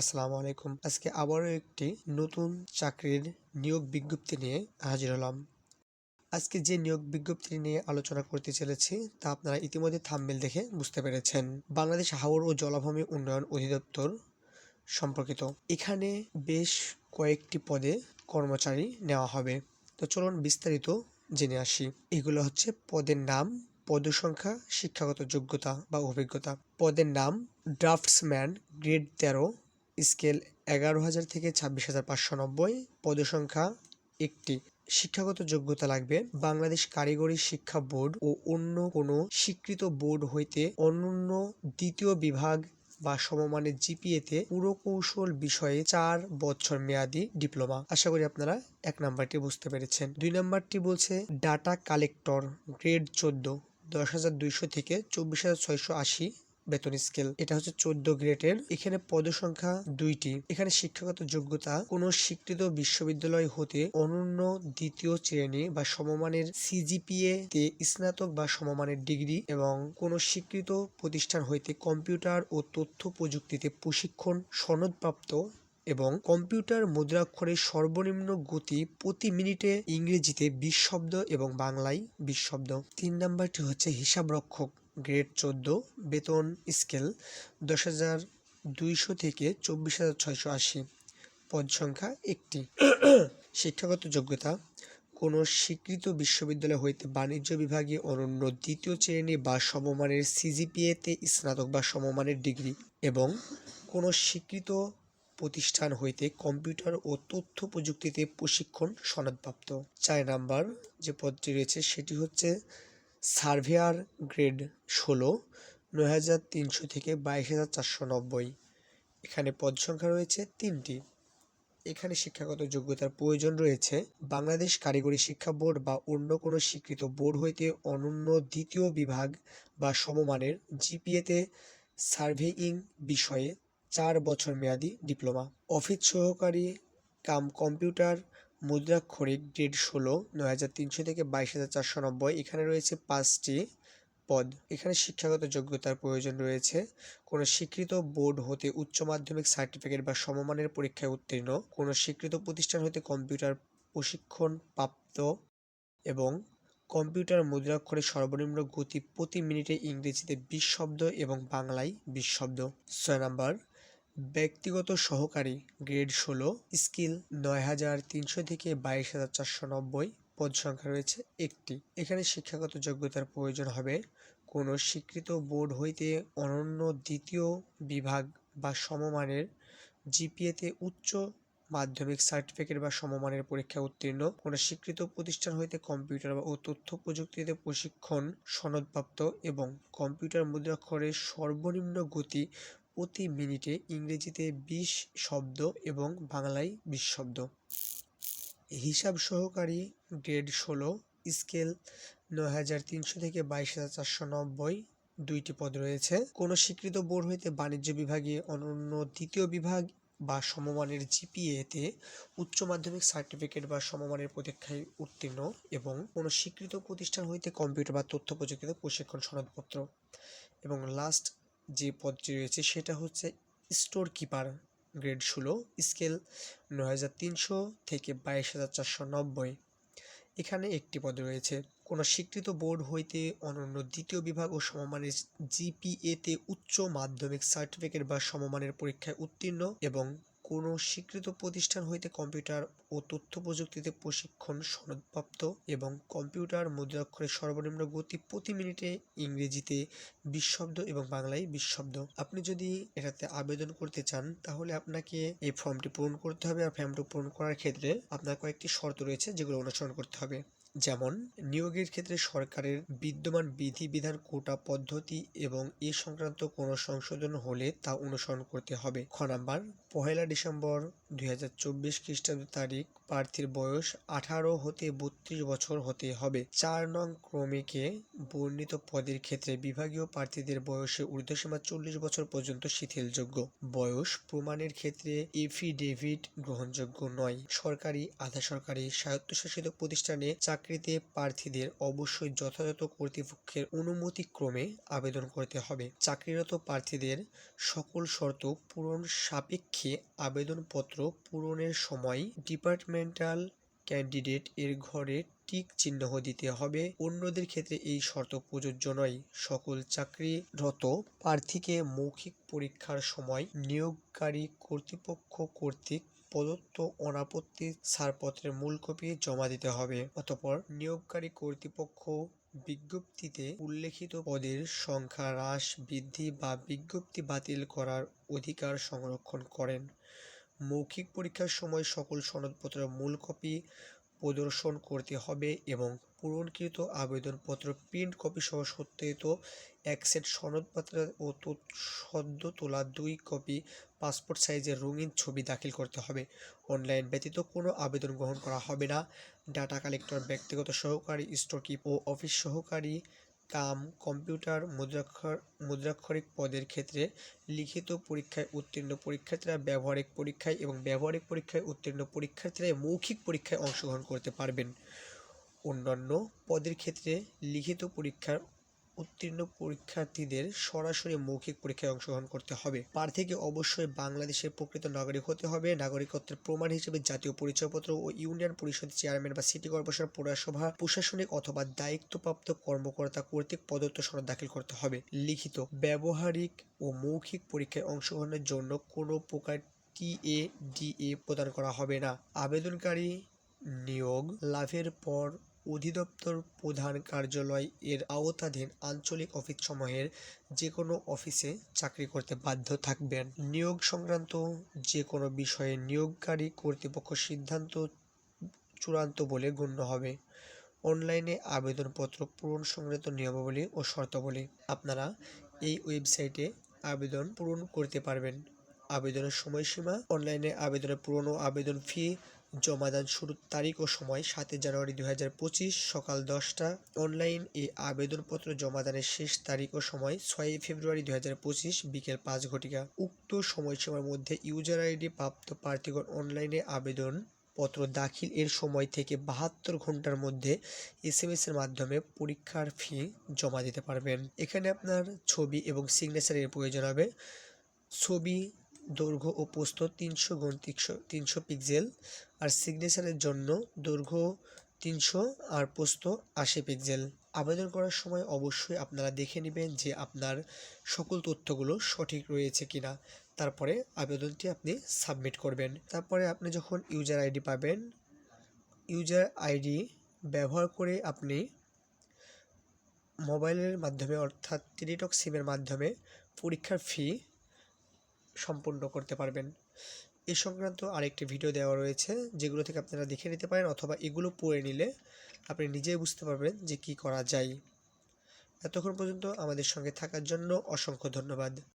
আসসালামু আলাইকুম। আজকে আবারও একটি নতুন চাকরির নিয়োগ বিজ্ঞপ্তি নিয়ে হাজির হলাম। আজকে যে নিয়োগ বিজ্ঞপ্তি নিয়ে আলোচনা করতে চলেছি, তা আপনারা ইতিমধ্যে থাম্বনেল দেখে বুঝতে পেরেছেন। বাংলাদেশ হাওর ও জলাভূমি উন্নয়ন অধিদপ্তর সম্পর্কিত। এখানে বেশ কয়েকটি পদে কর্মচারী নেওয়া হবে। তো চলুন বিস্তারিত জেনে আসি। এগুলো হচ্ছে পদের নাম, পদসংখ্যা, শিক্ষাগত যোগ্যতা বা অভিজ্ঞতা। পদের নাম, ড্রাফটসম্যান, গ্রেড তেরো স্কেল এগারো হাজার থেকে ছাব্বিশ হাজার পাঁচশো নব্বই পদসংখ্যা একটি। শিক্ষাগত যোগ্যতা লাগবে। বাংলাদেশ কারিগরি শিক্ষা বোর্ড ও অন্য কোনো স্বীকৃত বোর্ড হইতে অনন্য দ্বিতীয় বিভাগ বা সমমানের জিপিএতে পুরকৌশল বিষয়ে চার বছর মেয়াদি ডিপ্লোমা। আশা করি আপনারা এক নাম্বারটি বুঝতে পেরেছেন। দুই নাম্বারটি বলছে ডাটা কালেক্টর, গ্রেড চোদ্দ, দশ হাজার দুইশো থেকে চব্বিশ হাজার ছয়শো আশি বেতন স্কেল। এটা হচ্ছে চোদ্দ গ্রেডের এখানে পদসংখ্যা দুইটি। এখানে শিক্ষাগত যোগ্যতা কোনো স্বীকৃত বিশ্ববিদ্যালয় হতে অনন্য দ্বিতীয় শ্রেণি বা সমমানের সিজিপিএ তে স্নাতক বা সমমানের ডিগ্রি এবং কোনো স্বীকৃত প্রতিষ্ঠান হইতে কম্পিউটার ও তথ্য প্রযুক্তিতে প্রশিক্ষণ সনদপ্রাপ্ত এবং কম্পিউটার মুদ্রাক্ষরের সর্বনিম্ন গতি প্রতি মিনিটে ইংরেজিতে বিশ শব্দ এবং বাংলায় বিশ শব্দ। তিন নাম্বারটি হচ্ছে হিসাবরক্ষক। গ্রেড চোদ্দ, বেতন স্কেল দশ হাজার দুইশো থেকে চব্বিশ হাজার ছয়শো আশি, পদ সংখ্যা একটি। শিক্ষাগত যোগ্যতা, কোনো স্বীকৃত বিশ্ববিদ্যালয় হইতে বাণিজ্য বিভাগে অনন্য দ্বিতীয় শ্রেণি বা সমমানের সিজিপিএতে স্নাতক বা সমমানের ডিগ্রি এবং কোনো স্বীকৃত প্রতিষ্ঠান হইতে কম্পিউটার ও তথ্য প্রযুক্তিতে প্রশিক্ষণ সনদপ্রাপ্ত। চার নাম্বার যে পদটি রয়েছে, সেটি হচ্ছে সার্ভেয়ার গ্রেড ষোলো, নয় হাজার তিনশো থেকে বাইশ হাজার চারশো নব্বই। এখানে পদ সংখ্যা রয়েছে তিনটি। এখানে শিক্ষাগত যোগ্যতার প্রয়োজন রয়েছে। বাংলাদেশ কারিগরি শিক্ষা বোর্ড বা অন্য কোনো স্বীকৃত বোর্ড হইতে অনন্য দ্বিতীয় বিভাগ বা সমমানের জিপিএতে সার্ভেইং বিষয়ে চার বছর মেয়াদি ডিপ্লোমা। অফিস সহকারী কাম কম্পিউটার মুদ্রাক্ষরিক গ্রেড ষোলো নয় হাজার তিনশো থেকে বাইশ হাজার চারশো নব্বই। এখানে রয়েছে পাঁচটি পদ। এখানে শিক্ষাগত যোগ্যতার প্রয়োজন রয়েছে। কোনো স্বীকৃত বোর্ড হতে উচ্চ মাধ্যমিক সার্টিফিকেট বা সমমানের পরীক্ষায় উত্তীর্ণ। কোনো স্বীকৃত প্রতিষ্ঠান হতে কম্পিউটার প্রশিক্ষণ প্রাপ্ত এবং কম্পিউটার মুদ্রাক্ষরের সর্বনিম্ন গতি প্রতি মিনিটে ইংরেজিতে বিশ শব্দ এবং বাংলায় বিশ শব্দ। ছয় নাম্বার ব্যক্তিগত সহকারী গ্রেড ষোলো, স্কিল নয় হাজার তিনশো থেকে বাইশ হাজার চারশো নব্বই পদ সংখ্যা রয়েছে একটি। এখানে শিক্ষাগত যোগ্যতার প্রয়োজন হবে। কোনো স্বীকৃত বোর্ড হইতে অনন্য দ্বিতীয় বিভাগ বা সমমানের জিপিএতে উচ্চ মাধ্যমিক সার্টিফিকেট বা সমমানের পরীক্ষা উত্তীর্ণ। কোনো স্বীকৃত প্রতিষ্ঠান হইতে কম্পিউটার ও তথ্য প্রযুক্তিতে প্রশিক্ষণ সনদপ্রাপ্ত এবং কম্পিউটার মুদ্রাক্ষরের সর্বনিম্ন গতি প্রতি মিনিটে ইংরেজিতে বিশ শব্দ এবং বাংলায় বিশ শব্দ। হিসাব সহকারী গ্রেড ষোলো, স্কেল নয় হাজার তিনশো থেকে বাইশ হাজার চারশো নব্বই দুইটি পদ রয়েছে। কোনো স্বীকৃত বোর্ড হইতে বাণিজ্য বিভাগে অনন্য দ্বিতীয় বিভাগ বা সমমানের জিপিএতে উচ্চ মাধ্যমিক সার্টিফিকেট বা সমমানের পরীক্ষায় উত্তীর্ণ এবং কোনো স্বীকৃত প্রতিষ্ঠান হইতে কম্পিউটার বা তথ্য প্রযুক্তিতে প্রশিক্ষণ সনদপত্র। এবং লাস্ট যে পদটি রয়েছে সেটা হচ্ছে স্টোর কিপার গ্রেড ষোলো স্কেল নয় হাজার তিনশো থেকে বাইশ হাজার চারশো নব্বই। এখানে একটি পদ রয়েছে। কোনো স্বীকৃত বোর্ড হইতে অনন্য দ্বিতীয় বিভাগ ও সমমানের জিপিএতে উচ্চ মাধ্যমিক সার্টিফিকেট বা সমমানের পরীক্ষায় উত্তীর্ণ এবং কোনো স্বীকৃত প্রতিষ্ঠান হইতে কম্পিউটার ও তথ্য প্রযুক্তিতে প্রশিক্ষণ সনদপ্রাপ্ত এবং কম্পিউটার মুদ্রাক্ষরের সর্বনিম্ন গতি প্রতি মিনিটে ইংরেজিতে বিশ শব্দ এবং বাংলায় বিশ শব্দ আপনি যদি এটাতে আবেদন করতে চান, তাহলে আপনাকে এই ফর্মটি পূরণ করতে হবে আর ফর্মটি পূরণ করার ক্ষেত্রে আপনার কয়েকটি শর্ত রয়েছে যেগুলো অনুসরণ করতে হবে। যেমন, নিয়োগের ক্ষেত্রে সরকারের বিদ্যমান বিধিবিধান কোটা পদ্ধতি এবং এ সংক্রান্ত কোনো সংশোধন হলে তা অনুসরণ করতে হবে। খ নাম্বার পহেলা ডিসেম্বর দুই হাজার চব্বিশ খ্রিস্টাব্দ তারিখ প্রার্থীর বয়স আঠারো হতে বত্রিশ বছর হতে হবে। চার নং ক্রমিকে বর্ণিত পদের ক্ষেত্রে বিভাগীয় প্রার্থীদের বয়সে ঊর্ধ্বসীমা চল্লিশ বছর পর্যন্ত শিথিলযোগ্য। বয়স প্রমাণের ক্ষেত্রে এফিডেভিট গ্রহণযোগ্য নয়। সরকারি, আধা সরকারি স্বায়ত্তশাসিত প্রতিষ্ঠানে চাকরিতে প্রার্থীদের অবশ্যই যথাযথ কর্তৃপক্ষের অনুমতিক্রমে আবেদন করতে হবে। চাকরিরত প্রার্থীদের সকল শর্ত পূরণ সাপেক্ষে আবেদনপত্র পূরণের সময় ডিপার্টমেন্টাল ক্যান্ডিডেট এর ঘরে টিক চিহ্ন দিতে হবে। অন্যদের ক্ষেত্রে এই শর্ত প্রযোজ্য নয়। সকল চাকরিরত প্রার্থীকে মৌখিক পরীক্ষার সময় নিয়োগকারী কর্তৃপক্ষ কর্তৃক প্রদত্ত অনাপত্তি ছাড়পত্রের মূল কপি জমা দিতে হবে। অতঃপর নিয়োগকারী কর্তৃপক্ষ বিজ্ঞপ্তিতে উল্লেখিত পদের সংখ্যা হ্রাস, বৃদ্ধি বা বিজ্ঞপ্তি বাতিল করার অধিকার সংরক্ষণ করেন। মৌখিক পরীক্ষার সময় সকল সনদপত্রের মূল কপি প্রদর্শন করতে হবে এবং পূরণকৃত আবেদনপত্র প্রিন্ট কপি সহ সত্যায়িত এক সেট সনদপত্র ও সদ্য তোলা দুই কপি পাসপোর্ট সাইজের রঙিন ছবি দাখিল করতে হবে। অনলাইন ব্যতীত কোনো আবেদন গ্রহণ করা হবে না। ডাটা কালেক্টর ব্যক্তিগত সহকারী স্টোর কিপ ও অফিস সহকারী কাম কম্পিউটার মুদ্রাক্ষর, মুদ্রাক্ষরিক পদের ক্ষেত্রে লিখিত পরীক্ষায় উত্তীর্ণ পরীক্ষার্থীরা ব্যবহারিক পরীক্ষায় এবং ব্যবহারিক পরীক্ষায় উত্তীর্ণ পরীক্ষার্থীরা মৌখিক পরীক্ষায় অংশগ্রহণ করতে পারবেন। অন্যান্য পদের ক্ষেত্রে লিখিত পরীক্ষার উত্তীর্ণ পরীক্ষার্থীদের সরাসরি মৌখিক পরীক্ষায় অংশগ্রহণ করতে হবে। প্রার্থীকে অবশ্যই বাংলাদেশের প্রকৃত নাগরিক হতে হবে। নাগরিকত্বের প্রমাণ হিসেবে জাতীয় পরিচয়পত্র ও ইউনিয়ন পরিষদের চেয়ারম্যান বা সিটি কর্পোরেশন, পৌরসভা, প্রশাসনিক অথবা দায়িত্বপ্রাপ্ত কর্মকর্তা কর্তৃক প্রদত্ত সনদ দাখিল করতে হবে। লিখিত, ব্যবহারিক ও মৌখিক পরীক্ষায় অংশগ্রহণের জন্য কোনো প্রকার টিএ ডিএ প্রদান করা হবে না। আবেদনকারী নিয়োগ লাভের পর অধিদপ্তর প্রধান কার্যালয় এর আওতাধীন আঞ্চলিক অফিস অফিসসমূহের যে কোনো অফিসে চাকরি করতে বাধ্য থাকবেন। নিয়োগ সংক্রান্ত যে কোনো বিষয়ে নিয়োগকারী কর্তৃপক্ষ সিদ্ধান্ত চূড়ান্ত বলে গণ্য হবে। অনলাইনে আবেদনপত্র পূরণ সংক্রান্ত নিয়মাবলী ও শর্তাবলী। আপনারা এই ওয়েবসাইটে আবেদন পূরণ করতে পারবেন। আবেদনের সময়সীমা, অনলাইনে আবেদনের পূরণ ও আবেদন ফি জমাদান শুরুর তারিখ ও সময় সাতই জানুয়ারি দুই হাজার পঁচিশ সকাল দশটা। অনলাইন এ আবেদনপত্র জমাদানের শেষ তারিখ ও সময় ছয়ই ফেব্রুয়ারি দুই হাজার পঁচিশ বিকেল পাঁচ ঘটিকা। উক্ত সময়সীমার মধ্যে ইউজার আইডি প্রাপ্ত প্রার্থীগণ অনলাইনে আবেদন পত্র দাখিল এর সময় থেকে বাহাত্তর ঘণ্টার মধ্যে এস এম এর মাধ্যমে পরীক্ষার ফি জমা দিতে পারবেন। এখানে আপনার ছবি এবং সিগনেচারের প্রয়োজন হবে। ছবি দৈর্ঘ্য ও প্রস্থ তিনশো গুণ তিনশো তিনশো পিক্সেল আর সিগনেচারের জন্য দৈর্ঘ্য তিনশো আর প্রস্থ আশি পিক্সেল আবেদন করার সময় অবশ্যই আপনারা দেখে নেবেন যে আপনার সকল তথ্যগুলো সঠিক রয়েছে কিনা। তারপরে আবেদনটি আপনি সাবমিট করবেন। তারপরে আপনি যখন ইউজার আইডি পাবেন ইউজার আইডি ব্যবহার করে আপনি মোবাইলের মাধ্যমে অর্থাৎ টেলিটক সিমের মাধ্যমে পরীক্ষার ফি সম্পূর্ণ করতে পারবেন। এ সংক্রান্ত আরেকটি ভিডিও দেওয়া রয়েছে, যেগুলো থেকে আপনারা দেখে নিতে পারেন অথবা এগুলো পড়ে নিলে আপনি নিজেই বুঝতে পারবেন যে কি করা যায়। এতক্ষণ পর্যন্ত আমাদের সঙ্গে থাকার জন্য অসংখ্য ধন্যবাদ।